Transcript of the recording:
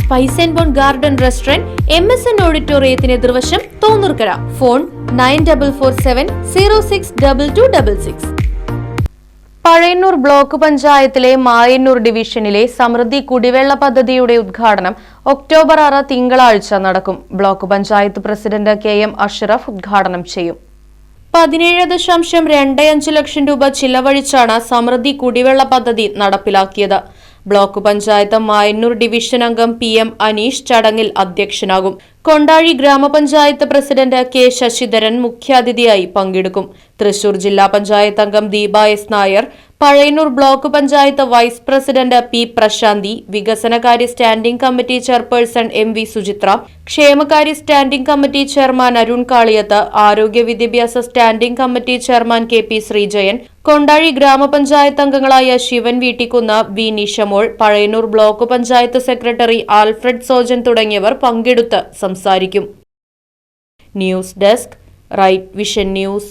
Spice and bone garden restaurant M S N ഓഡിറ്റോറിയത്തിന് എതിർവശം Thonnurkkara. Phone nine double four seven zero six double two double six. Pazhayannur block പഞ്ചായത്തിലെ മായന്നൂർ ഡിവിഷനിലെ സമൃദ്ധി കുടിവെള്ള പദ്ധതിയുടെ ഉദ്ഘാടനം October ആറ് തിങ്കളാഴ്ച നടക്കും. Block panchayat president K M Ashraf ഉദ്ഘാടനം ചെയ്യും. പതിനേഴ് ദശാംശം രണ്ട് അഞ്ച് ലക്ഷം രൂപ ചിലവഴിച്ചാണ് സമൃദ്ധി കുടിവെള്ള പദ്ധതി നടപ്പിലാക്കിയത്. ബ്ലോക്ക് പഞ്ചായത്ത് മായന്നൂർ ഡിവിഷൻ അംഗം പി എം അനീഷ് ചടങ്ങിൽ അധ്യക്ഷനാകും. കൊണ്ടാഴി ഗ്രാമപഞ്ചായത്ത് പ്രസിഡന്റ് കെ ശശിധരൻ മുഖ്യാതിഥിയായി പങ്കെടുക്കും. തൃശൂർ ജില്ലാ പഞ്ചായത്ത് അംഗം Deepa S Nair Pazhayannur block panchayat vice president P Prasanthi വികസനകാര്യ standing committee chairperson M V Suchitra ക്ഷേമകാര്യ standing committee chairman Arun Kaliyath ആരോഗ്യ വിദ്യാഭ്യാസ standing committee chairman K P Sreejayan Kondazhy ഗ്രാമപഞ്ചായത്ത് അംഗങ്ങളായ Sivan Veettikkunnu V Nishamol Pazhayannur block panchayat secretary Alfred Sojan തുടങ്ങിയവർ പങ്കെടുത്ത് സംസാരിക്കും. News desk Right Vision news.